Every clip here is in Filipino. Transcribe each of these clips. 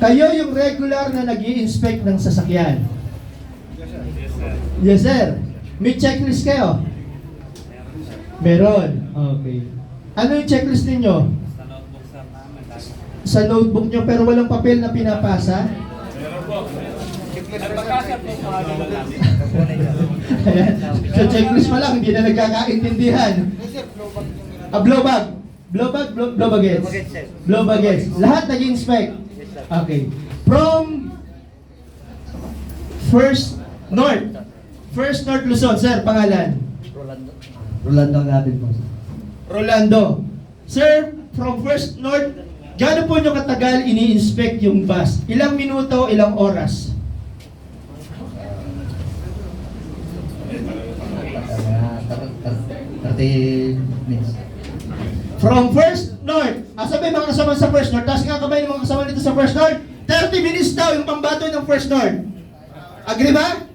Kayo yung regular na nag inspect ng sasakyan. Yes, sir. May checklist kayo? Meron. Okay. Ano yung checklist ninyo? Sa notebook sir nyo pero walang papel na pinapasa? Nagpakasya po sa ano checklist pa lang, hindi na nagkakaintindihan. Ah, blow bag. Blow bag, blow, blow bagets. Blow bagets, sir. Blow bagets. Lahat nag-inspect. Okay. From First North. First North Luzon, sir, pangalan. Rolando. Rolando Agapin po. Rolando. Sir, from First North, gaano po nyo katagal ini-inspect yung bus? Ilang minuto, ilang oras? 30 minutes. From First North, yung mga kasama sa First North? Taas nga kamay ng mga kasama dito sa First North. 30 minutes daw yung pambato ng First North. Agree ba?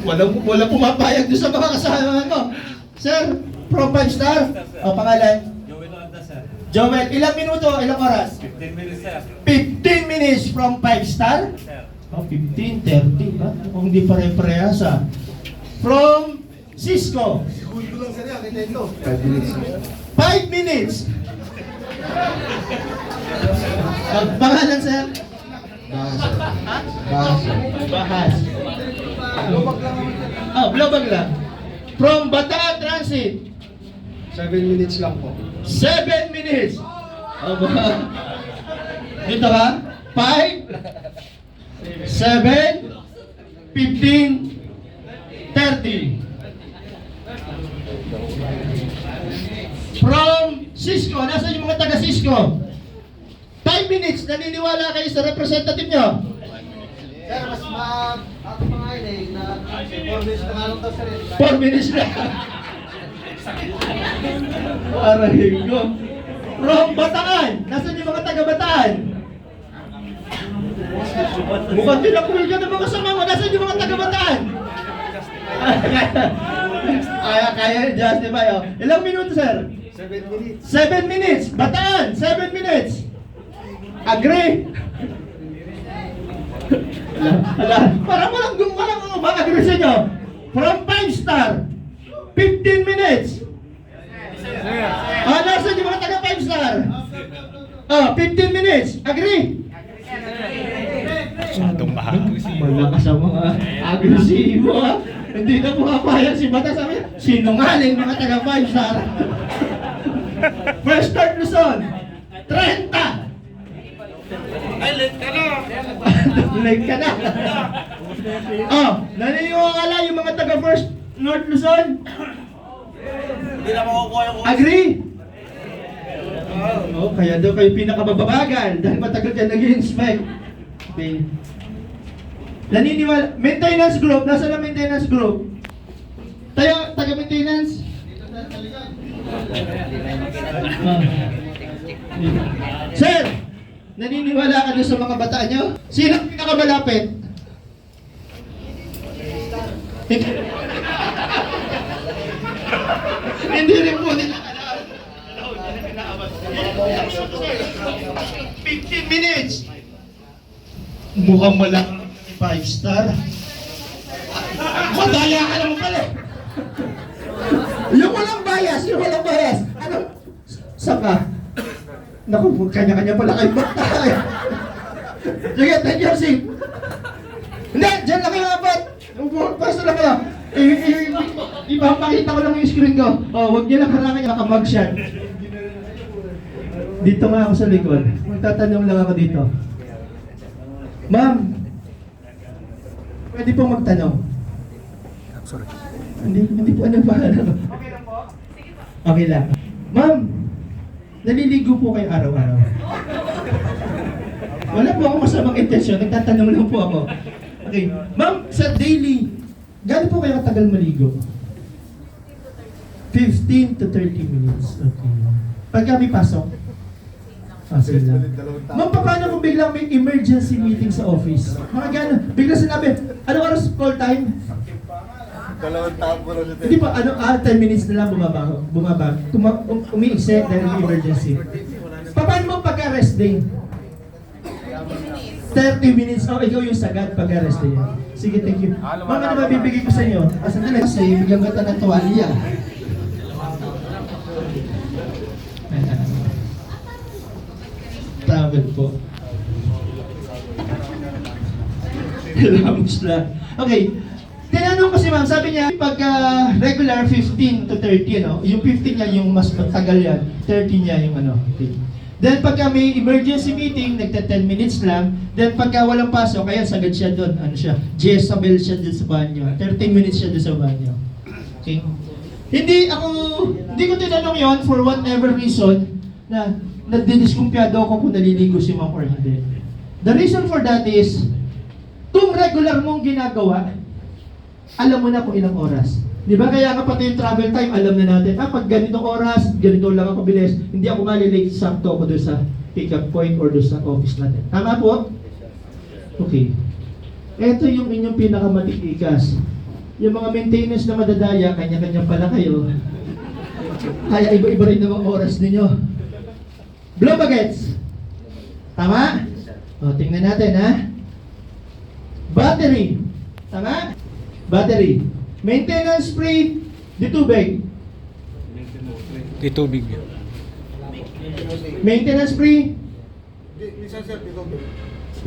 Walang, walang pumapayag doon sa mga kasama mo. Sir, from 5 star, o pangalan? Joel, ilang minuto, ilang oras? 15 minutes sir. 15 minutes from 5 star? Sir. Oh, 15, 30 ba? Kung hindi pare-parehas ah. From Cisco, 5 minutes. 5 minutes. Ang pangalan, sir? Bahas. Bahas. Bahas. Oh, blowbag lang. From Bataan Transit, 7 minutes lang po. 7 minutes. Aba. Dito ka? 5, 7, 15, 30. From Cisco, nasa yung mga taga Cisco? 5 minutes, naniniwala kayo sa representative nyo? Sir, mas ma... Ako pa nga yun eh, na 4 minutes na nga lang daw sir eh. 4 minutes na. Parahin ko. From Bataan, nasa yung mga taga Bataan? Mukhang tinakuil ka ng mga sama mo, nasa yung mga taga Bataan? kaya, kaya justify oh. Ilang minuto, sir? 7 minutes. 7 minutes. Bataan, 7 minutes. Agree? Ala, ala, parang walang gum, walang ano ba agree sa inyo? From 5 star, 15 minutes. Ah, nasa yung mga taga 5 star? Ah, 15 minutes. Agree? Masyadong mahal. Malakas ang mga agresibo ha. Hindi na pumapayag si Bata sabi, sinungaling mga taga 5 star. First start Luzon, 30. Ay, late ka na. Like ka na. oh, naniniwala yung mga taga First North Luzon? Hindi na makukuha yung Agree? Oh, kaya daw kayo pinakabababagan dahil matagal ka nag-inspect. Okay. Naniniwala, maintenance group, nasa na maintenance group? Tayo, taga-maintenance? Sir, naniniwala ka doon sa mga bata nyo? Sino ang pinakamalapit? Hindi rin po nila alam. 15 minutes. Mukhang walang 5 star. Madaya ka naman pala. Yung walang bias, yung walang bias. Ano? Saan ka? Naku, kanya-kanya pala kayo batay. Sige, take your seat. Hindi, dyan lang kayo apat. Pwesto lang kayo. I, i, i, ipapakita ko lang yung screen ko. Oh, huwag niyo lang harangan yung nakamugshot. Dito nga ako sa likod. Magtatanong lang ako dito. Ma'am, pwede po magtanong? Sorry. Hindi, hindi po ano ba? Okay lang po? Okay lang. Ma'am, naliligo po kayo araw-araw? Wala po akong masamang intensyon, nagtatanong lang po ako. Okay. Ma'am, sa daily, gaano po kayo katagal maligo? 15 to 30 minutes. Okay. Pag kami pasok? Ah, sige lang. Ma'am, paano kung biglang may emergency meeting sa office? Mga gano'n, bigla sinabi, ano oras call time? Dalawang taon po lang Hindi pa, ano, ah, 10 minutes na lang bumaba, bumaba. Tuma, um, umiisip dahil may emergency. Pa- Paano mo pagka rest day? 30 minutes. Oh, ikaw yung sagad pag-arrest niya. Sige, thank you. Ma'am, ano ba bibigay ko sa inyo? Ah, sandali. Kasi bigyan kita ng tuwalya. Tawag po. Ramos na. Okay. Ma'am, sabi niya, pagka regular 15 to 30, ano, yung 15 niya yung mas matagal yan, 30 niya yung ano. Okay. Then pagka may emergency meeting, nagta 10 minutes lang, then pagka walang pasok, kaya sagad siya doon, ano siya, Jezabel siya doon sa banyo. 13 minutes siya doon sa banyo. Okay. Hindi ako, hindi ko tinanong yon for whatever reason na nadidiskumpiyado ako kung naliligo si ma'am or hindi. The reason for that is, kung regular mong ginagawa, alam mo na kung ilang oras. Di ba? Kaya nga pati yung travel time, alam na natin, ah, pag ganitong oras, ganito lang ako bilis, hindi ako malilate, sakto ako doon sa pick-up point or doon sa office natin. Tama po? Okay. Ito yung inyong pinakamatikikas. Yung mga maintenance na madadaya, kanya-kanya pala kayo. Kaya iba-iba rin naman oras ninyo. Blue bagets. Tama? O, tingnan natin ha. Battery. Tama? Battery. Maintenance free, di tubig. Di tubig. Maintenance free, Minsan sir,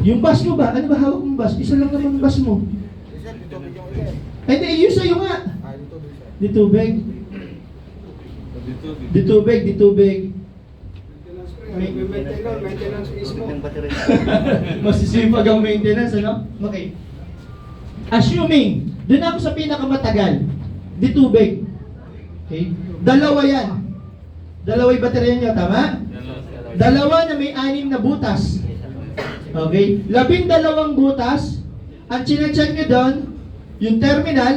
yung bus mo ba? Ano ba hawak mong bus? Isa lang naman bus mo. Sir, dito yung isa. Ay, di, yun sa'yo nga. Ah, dito sir. Di tubig. Di tubig, di tubig. Maintenance, maintenance mismo. Masisipag ang maintenance, ano? Okay. Assuming, doon ako sa pinakamatagal, di tubig. Okay? Dalawa yan. Dalawa yung baterya niya, tama? Dalawa na may anim na butas. Okay? Labing dalawang butas. Ang chinecheck nyo doon, yung terminal,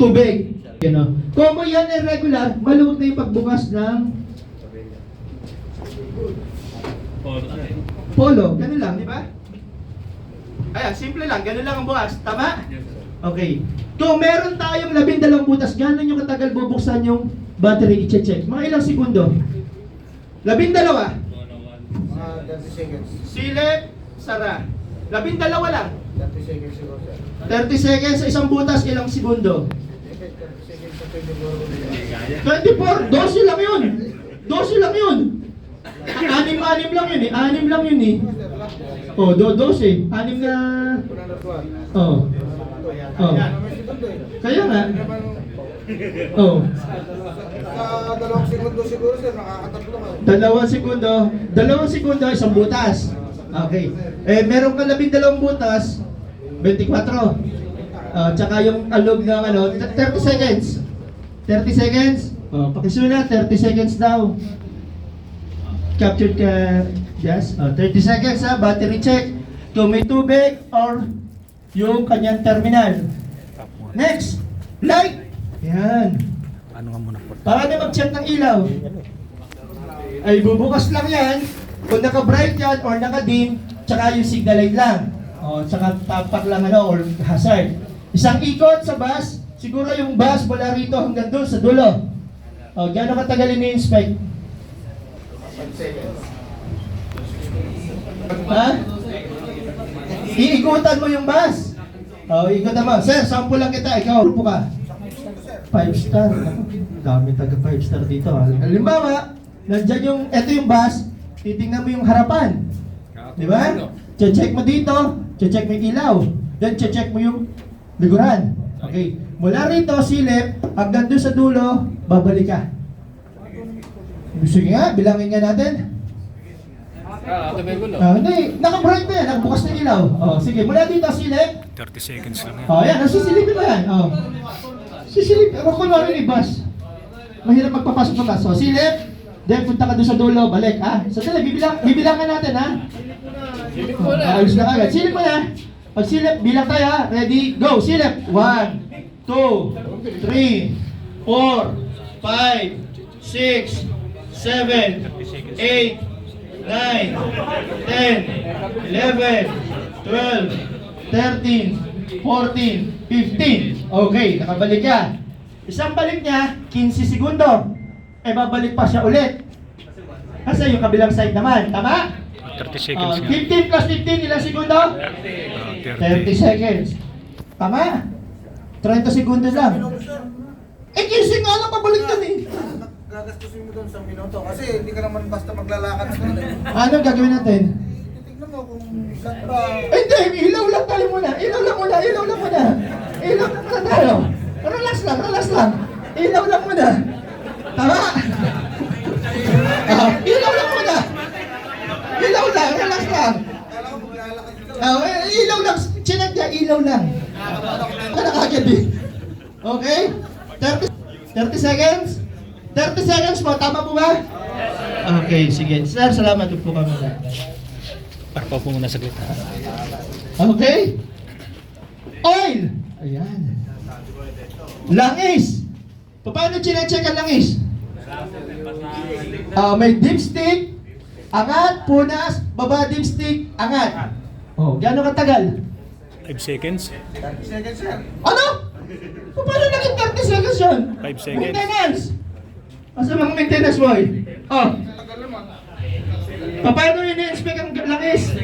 tubig. You know? Kung yan ay regular, maluwag na yung pagbukas ng polo. Ganun lang, di ba? Ayan, simple lang. Ganun lang ang bukas. Tama? Okay. Kung meron tayong labing dalawang butas, gano'n yung katagal bubuksan yung battery i-check? Mga ilang segundo? Labing dalawa. Mga 30 seconds. Silip, sara. Labing dalawa lang. 30 seconds siguro sir. 30 seconds sa isang butas, ilang segundo? 30 seconds sa 24. 24, 12 lang yun. 12 lang yun. Anim-anim lang yun eh. Anim lang yun eh. Oh, do 12. Anim na... Oh. Oh. Kaya nga. Oh. Sa dalawang segundo siguro sir, nakakatatlo ka. Dalawang segundo. Dalawang segundo, isang butas. Okay. Eh, meron ka labing dalawang butas, 24. Uh, tsaka yung alog ng ano, 30 seconds. 30 seconds. Oh, pakisulat, 30 seconds daw. Captured ka, yes. Oh, 30 seconds ha, battery check. Kung may tubig or yung kanyang terminal. Next, light. Yan. Ano nga muna po? Para na mag-check ng ilaw. Ay bubukas lang yan. Kung naka-bright yan or naka-dim, tsaka yung signal light lang. O, tsaka tapak lang ano, or hazard. Isang ikot sa bus, siguro yung bus mula rito hanggang doon sa dulo. O, gano'ng katagal ini-inspect? Ha? Iikutan mo yung bus. O, ikutan mo. Sir, sample lang kita. Ikaw, grupo ka. Five star. Dami taga five star dito. ha. Halimbawa, nandyan yung, eto yung bus, titingnan mo yung harapan. Di ba? Che-check mo dito, che-check mo yung ilaw. Then che-check mo yung likuran. Okay. Mula rito, silip, hanggang doon sa dulo, babalik ka. Sige nga, bilangin nga natin. Ah, hindi, naka-bright na yan, nakabukas na ilaw. Oh, sige, mula dito, silip, 30 seconds lang yan. Oh, yan. Ang sisilipin mo yan. Oh. Sisilip. Ako kunwari ni bus. Mahirap magpapasok ng bus. So, silip. Then, punta ka doon sa dulo. Balik. Ah, so, sila, bibilang, bibilangan natin, ha? Silip mo na. Ayos na kagad. Silip mo na. Pag silip, bilang tayo, ha? Ready, go. Silip. One, two, three, four, five, six, seven, eight, nine, ten, eleven, twelve, 13, 14, 15. Okay, nakabalik ka. Isang balik niya, 15 segundo. Eh, babalik pa siya ulit. Kasi yung kabilang side naman, tama? 30 Ah, seconds nga. 15 plus 15, ilang segundo? Ah, 30 seconds. Tama? 30 segundos lang. Eh, 15 nga lang pabaliktad eh. Gagastusin mo doon sa minuto kasi hindi ka naman basta maglalakad sa. Anong gagawin natin? Tingnan mo kung saan ba. Hindi, ilaw lang tayo muna. Ilaw lang muna, ilaw lang muna. Okay, sige. Sir, salamat po kami. Parpaw po muna saglit. Okay? Oil! Ayan. Langis! Paano chinecheck ang langis? Ah, may dipstick, angat, punas, baba dipstick, angat. Oh, gaano katagal? 5 seconds. Second sir. Ano? Paano naging 30 seconds yun? 5 seconds. Maintenance! Asa mga maintenance boy? Oh. Paano yun i-inspect ang langis?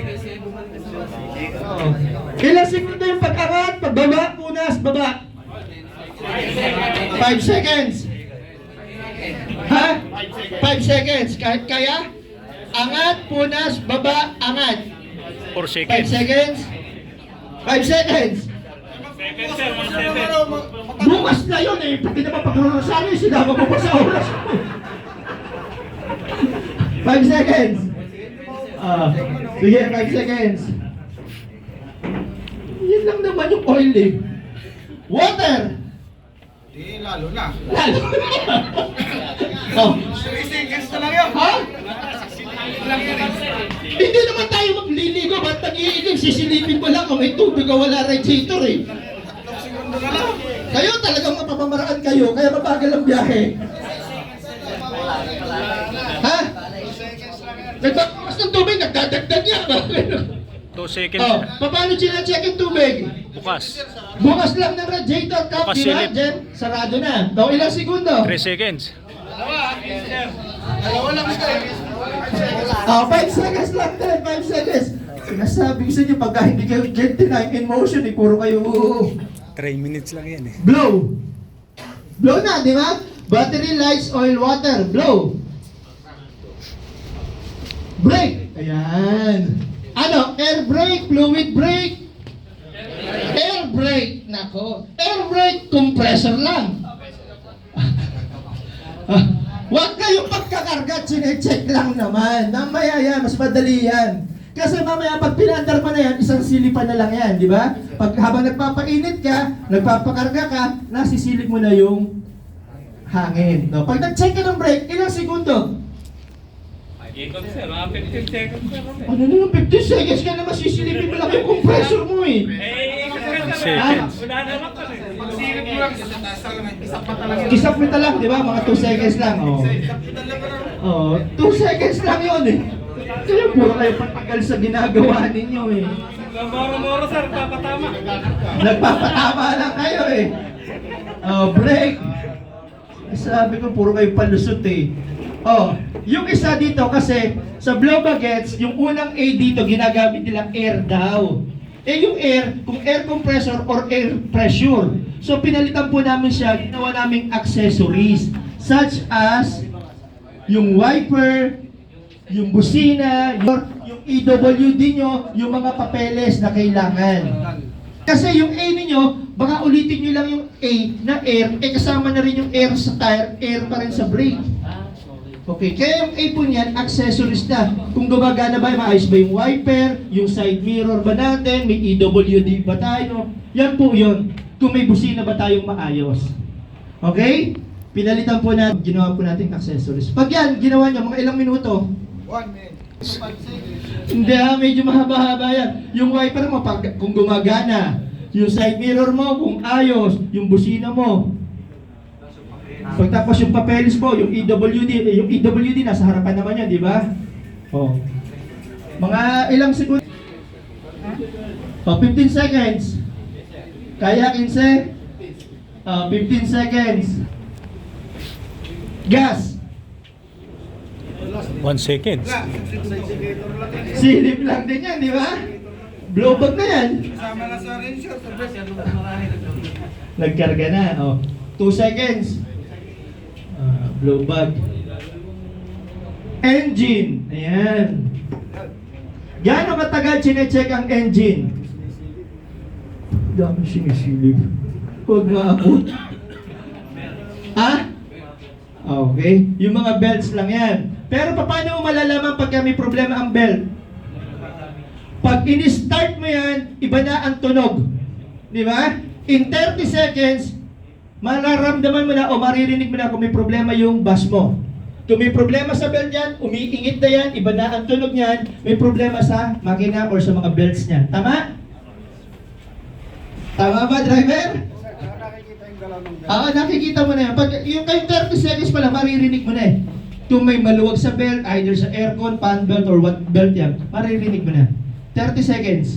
Oh. Ilang segundo yung pag-angat, pagbaba, punas, baba? 5 seconds. Ha? 5 seconds. Kahit kaya? Angat, punas, baba, angat. 4 5 seconds. seconds. 5 seconds. Bukas na yun eh. Pati naman pag-rosaryo, sinama mo pa sa oras. 5 seconds. Ah, sige, 5 seconds. Yan lang naman yung oil eh. Water. Di lalo na. Lalo. oh. 3 seconds na lang yun. Ha? Hindi naman tayo magliligo. Ba't nag-iigib? Sisilipin mo lang kung may tubig o wala radiator eh. Na. Kayo talagang mapapamarangan kayo, kaya mabagal ang biyahe. Nagpapakas ng tubig, nagdadagdag niya. 2 seconds. oh, paano sinacheck yung tubig? Bukas. Bukas lang ng radiator cap, Bukas di ba? silip. Jen, sarado na. Daw ilang segundo? 3 seconds. Dalawa lang sir. Ah, 5 seconds lang din, 5 seconds. Sinasabi ko sa inyo, pagka hindi kayo gentle in motion, eh, puro kayo 3 minutes lang yan eh. blow. Blow na, di ba? Battery, lights, oil, water, blow. Brake. Ayan. Ano? Air brake, fluid brake. Air brake. Nako. Air brake, compressor lang. Huwag kayong pagkakarga, chinecheck lang naman. Mamaya yan, mas madali yan. Kasi mamaya pag pinandar mo na yan, isang silipan na lang yan, di ba? Pag habang nagpapainit ka, nagpapakarga ka, nasisilip mo na yung hangin. No? Pag nag-check ka ng brake, ilang segundo? Ikot sir, mga 15 seconds sir. Ano na yung 15 seconds ka na masisilipin mo lang yung compressor mo eh. Eh, ikot ka sir. Seconds. Wala naman ka eh. Pagsilip mo lang, isang taas lang, lang. Isang pita lang, di ba? Mga 2 seconds lang. Oh. Lang lang. Oh, 2 seconds lang yun eh. Kaya puro kayo patagal sa ginagawa ninyo eh. Moro-moro sir, papatama. Nagpapatama lang kayo eh. Oh, break. Sabi ko, puro kayo palusot eh. Oh, yung isa dito kasi sa blow bagets, yung unang A dito, ginagamit nilang air daw. Eh yung air, kung air compressor or air pressure. So pinalitan po namin siya, ginawa naming accessories such as yung wiper, yung busina, yung, yung EWD nyo, yung mga papeles na kailangan. Kasi yung A ninyo, baka ulitin nyo lang yung A na air, eh kasama na rin yung air sa tire, air pa rin sa brake. Okay, kaya yung A po niyan, accessories na. Kung gumagana ba, maayos ba yung wiper, yung side mirror ba natin, may EWD ba tayo, yan po yun. Kung may busina ba tayong maayos. Okay? Pinalitan po natin, ginawa po natin accessories. Pag yan, ginawa niya, mga ilang minuto, One minute. Hindi ah, medyo mahaba-haba yan. Yung wiper mo, pag, kung gumagana, yung side mirror mo, kung ayos, yung busina mo. Pagtapos yung papeles mo, yung EWD, eh, yung EWD nasa harapan naman yan, di ba? Oh. Mga ilang segundo. Oh, 15 seconds. Kaya 15? Oh, 15 seconds. Gas. 1 seconds. Silip lang din yan, di ba? Blowback na yan. Kasama na sa rin siya. Nagkarga na. Oh. 2 seconds. Ah, blowback. Engine. Ayan. Gaano katagal chinecheck ang engine? Dami sinisilip. Huwag maabot. Ha? Okay. Yung mga belts lang yan. Pero paano mo malalaman pagka may problema ang belt? Pag in-start mo yan, iba na ang tunog. Di ba? In 30 seconds, mararamdaman mo na o maririnig mo na kung may problema yung bus mo. Kung may problema sa belt yan, umiingit na yan, iba na ang tunog niyan, may problema sa makina or sa mga belts niyan. Tama? Tama ba, driver? Oo, nakikita mo na yan. Pag yung kayong 30 seconds pa lang, maririnig mo na eh. Kung may maluwag sa belt, either sa aircon, fan belt, or what belt yan, maririnig mo na. 30 seconds.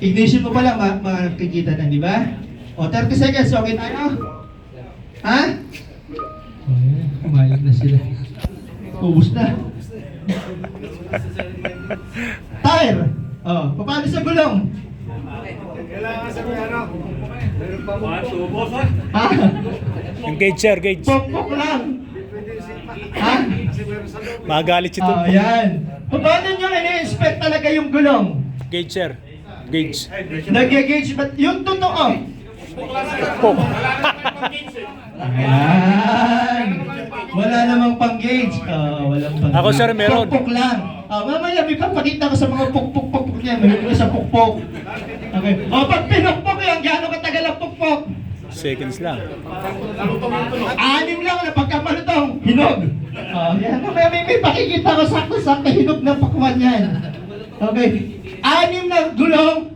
Ignition mo pa lang, ma makikita na, di ba? O, 30 seconds, okay tayo? Ha? Kumayag na sila. Ubus na. Tire. Oh, paano sa gulong? Kailangan sa ano. Meron pa mo. Ha? Yung gauge, sir, gauge. Pokpok lang. Ha? Magalit si Tom. Oh, yan. Paano nyo ini-inspect talaga yung gulong? Gauge, sir. Gauge. Nag-gauge ba? Yung totoo. Pok. Ayan. Wala namang pang-gauge. Oh, walang pang Ako, sir, meron. Pukpok lang. Oh, mamaya, may papakita ko sa mga pukpok-pukpok niya. May sa pukpok. Okay. Oh, pag pinukpok yan, gaano katagal ang pukpok? Seconds lang. Anim lang na pagkamalutong. Hinog. Oh, yan. Mamaya may, may pakikita ko sakto-sakto hinog ng pakwan yan. Okay. Anim na gulong,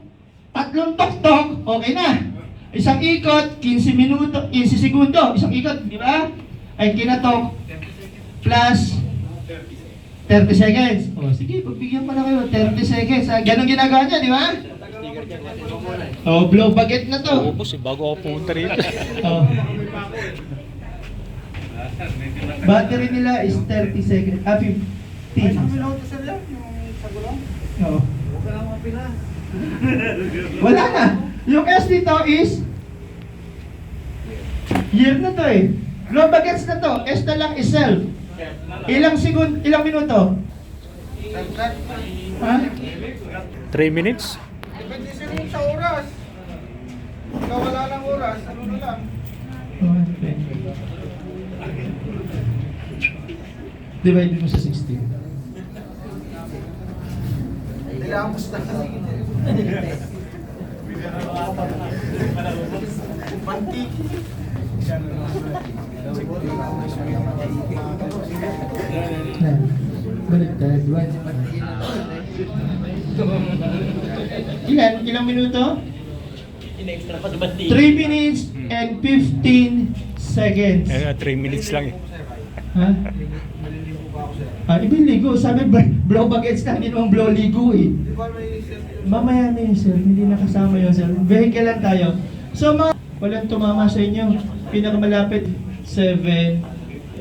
tatlong tok-tok, okay na. Isang ikot, 15 minuto, 15 segundo. Isang ikot, di ba? Ay kinatok. Plus 30 seconds. O, sige, pagbigyan pa na kayo. 30 seconds. Ah, Ganon ginagawa niya, di ba? Oh, blow baget na to. Ubus eh, bago ako pumunta rito. Oh. Battery nila is 30 seconds. Ah, 15. Ay, sabi na ako sa loob, yung sa gulong. Oh. Huwag ka lang mapila. Wala na. Yung S dito is year na to eh. Globe bagets na to. S na lang is self. Ilang sekund, ilang minuto? Ha? 3 minutes? Depende sa rin sa oras. Ikaw wala lang oras, ano na lang. Divide mo sa 16. Nilamos na Baliktad. Ilan? Ilang minuto? 3 minutes and 15 seconds. Eh, 3 minutes lang eh. Ha? Ah, ibig ligo. Sabi, bl- blow bagets na, hindi naman blow ligo eh. Mamaya na yun, sir. Hindi nakasama yun, sir. Vehicle lang tayo. So, mga walang tumama sa inyo. Pinakamalapit, 7.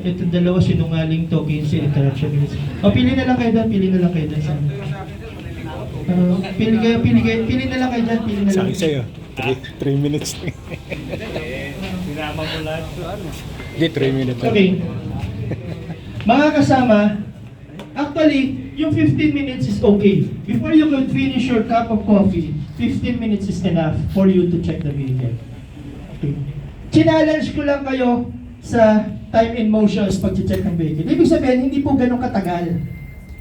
Ito dalawa sinungaling to, 15 interaction minutes. O, pili na lang kayo doon, pili na lang kayo doon. Sir. Uh, pili kayo, pili kayo, pili na lang kayo dyan, pili na Sa lang. akin sa'yo, 3 minutes lang. Sinama mo lahat ano. Hindi, 3 minutes. Okay. Mga kasama, actually, yung 15 minutes is okay. Before you could finish your cup of coffee, 15 minutes is enough for you to check the vehicle. Okay. Challenge ko lang kayo sa time and motions pag check ng vehicle. Ibig sabihin, hindi po ganun katagal.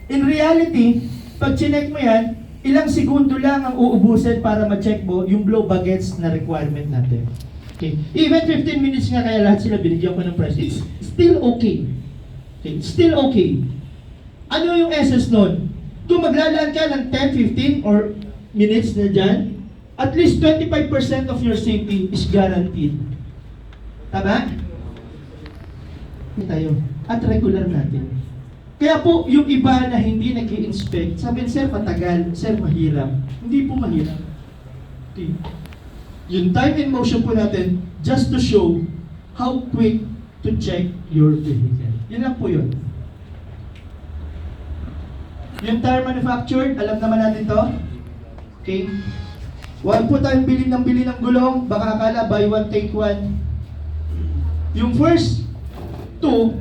In reality, pag chinek mo yan, ilang segundo lang ang uubusin para ma-check mo yung blow bagets na requirement natin. Okay. Even 15 minutes nga kaya lahat sila binigyan ko ng price. It's still okay. Okay. Still okay. Ano yung essence nun? Kung maglalaan ka ng 10, 15 or minutes na dyan, at least 25% of your safety is guaranteed. Tama? Tayo. At regular natin. Kaya po, yung iba na hindi nag inspect sabi sir, matagal, sir, mahirap. Hindi po mahirap. Okay. Yung time and motion po natin, just to show how quick to check your vehicle. Yun lang po yun. Yung tire manufactured, alam naman natin to. Okay? Huwag po tayong bilhin ng bilhin ng gulong. Baka akala, buy one, take one. Yung first two,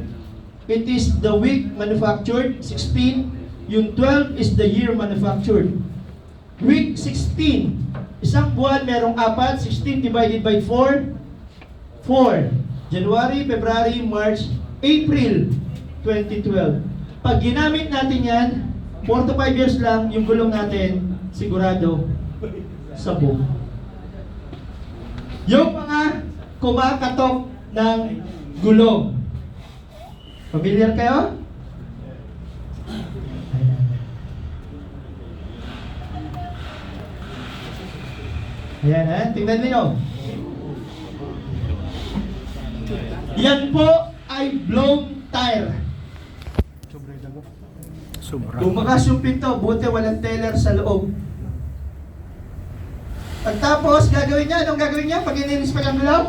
it is the week manufactured, 16. Yung 12 is the year manufactured. Week 16, isang buwan merong apat, 16 divided by 4, 4. January, February, March, April 2012. Pag ginamit natin yan, 4 to 5 years lang, yung gulong natin, sigurado, sabog. Yung mga kumakatok ng gulong. Familiar kayo? Ayan ha, tingnan niyo. Yan po ay blown tire. Sobra. Bumakas yung pinto, buti walang teller sa loob. Pagtapos, gagawin niya, anong gagawin niya pag ininis pa ng gulong?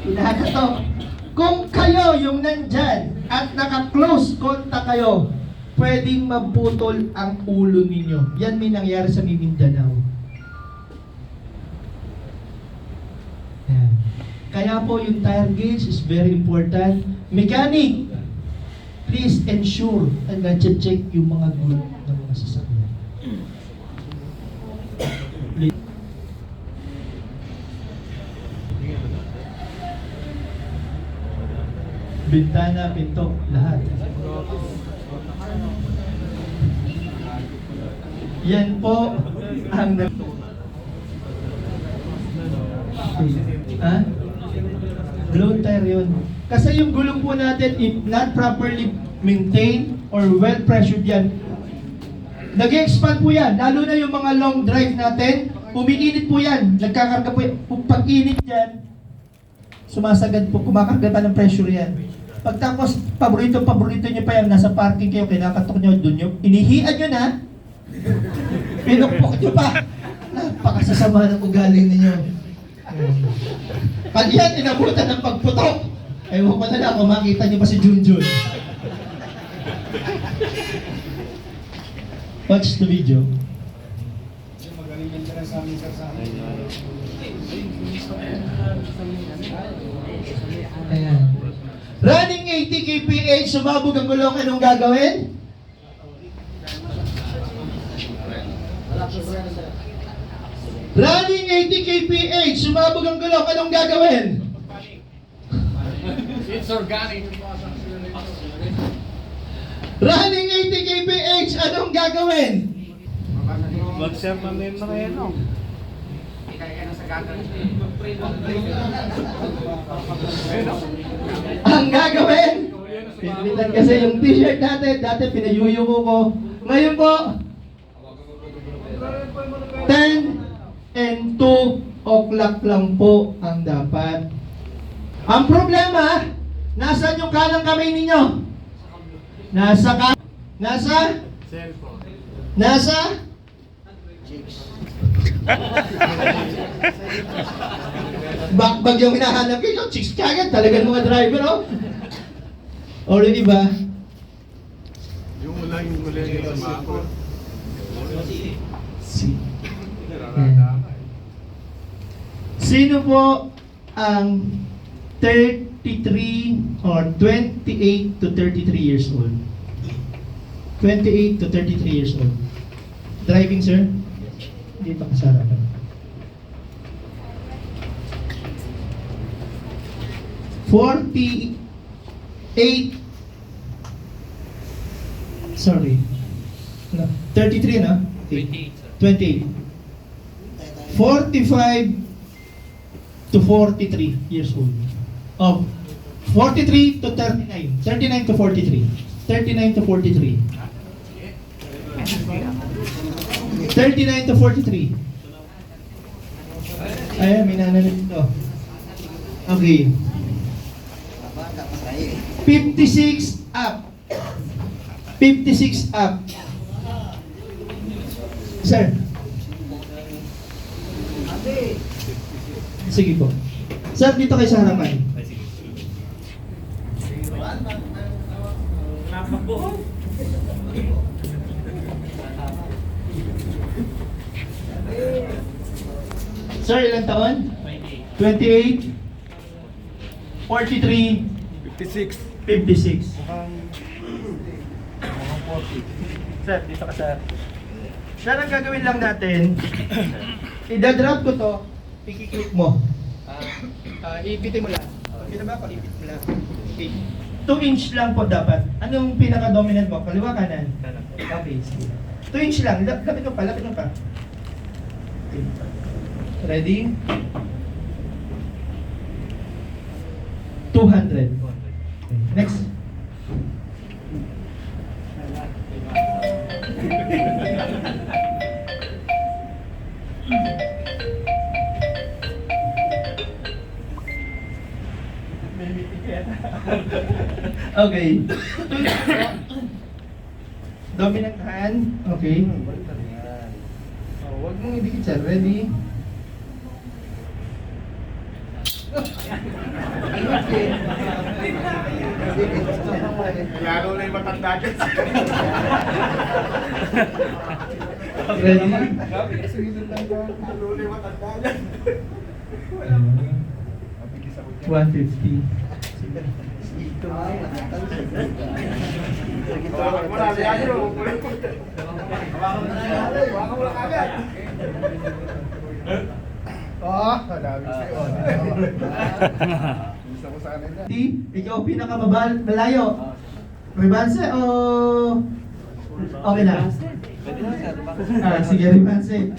Pinakatok. Kung kayo yung nandyan at naka-close contact kayo, pwedeng maputol ang ulo ninyo. Yan may nangyari sa Mindanao. Kaya po yung tire gauge is very important. Mechanic, please ensure na check yung mga gulong ng mga sasakyan. Please. Bintana, pinto, lahat. Yan po ang nag... Ha? Blown tire yun. Kasi yung gulong po natin, if not properly maintained or well pressured yan, nag-expand po yan. Lalo na yung mga long drive natin, umiinit po yan. Nagkakarga po yan. Pag-init yan, sumasagad po, kumakarga pa ng pressure yan. Pagtapos, paborito, paborito nyo pa yan, nasa parking kayo, kinakatok nyo, dun nyo, inihian nyo na, pinukpok nyo pa. Napakasasama ng ugaling ninyo. Pag yan, inabutan ng pagputok, ewan ko na lang kung makita nyo ba si Junjun. Watch the video. Ayan. Running 80 kph, sumabog ang gulong, anong gagawin? Running 80 kph, sumabog ang gulong, anong gagawin? It's organic. Running 80 kph, anong gagawin? Mag-share na din mga yan, oh. Ang gagawin? Pinitan kasi yung t-shirt natin, dati pinayuyuko ko. Ngayon po, 10 and 2 o'clock lang po ang dapat. Ang problema, nasaan yung kanang kamay ninyo? Nasa ka... Nasa? Nasa? Backbag yung hinahanap ko, yung chicks kagad, talagang mga driver, oh. Or yung iba, Yung wala yung wala yung sumako. si... Sino po ang 33 or 28 to 33 years old? 28 to 33 years old. Driving, sir? Hindi pa kasarapan. Forty-eight. Sorry. No, 33 na? 28, sir. 28. 45 to 43 years old. Of 43 to 39. 39 to 43. 39 to 43. 39 to 43. Ayan, may nananap ito. Okay. 56 up. 56 up. Sir. Sige po. Sir, dito kayo sa harapan. Sir, ilang taon? 28. 43. 56. 56. Mukhang 40. Sir, dito ka sir. Sir, ang gagawin lang natin, idadrop ko to, ikiklik mo. Ah. Ah, uh, uh, ipitin mo lang. Okay na ba? Ipit mo lang. Okay. 2 inch lang po dapat. Anong pinaka-dominant mo? Kaliwa kanan? Okay, sige. 2 inch lang. Lap- Lapit mo pa, lapit mo pa. Okay. Ready? 200. Next. okay. Dominant hand. Okay. Oh, wag mong idikit siya. Ready? Lalo na yung matanda dyan. Ready? Lalo na yung matanda dyan. 150. Hawakan mo na, Leandro. Hawakan mo na, mo na kagad. Oh. Ti, ikaw pinakamabal malayo. Ribanse o okay na? Ah, sige Ribanse.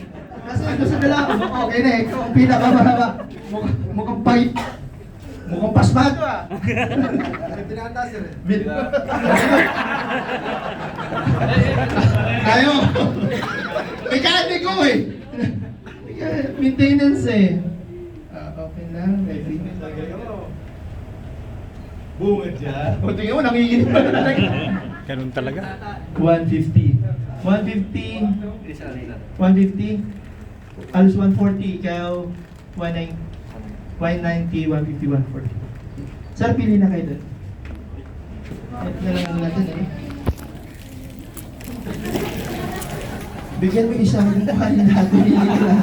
Kasi ito sa dala, okay na eh. Ikaw ang pinakamahaba. Mukhang, pay. Mukhang pasmado ah. Pinanda sir. Bin- Ayaw. Mekaniko eh. Maintenance eh. Ah, okay lang. Ready. Bungad dyan. O, tingnan mo, nanginginig pa na Ganun talaga. 150. 150. 150. Alos 140. Ikaw, 190. 190, 150, 140. Sir, pili na kayo doon. Ito na lang natin eh. Bigyan mo isa ng mukha niya natin. Na.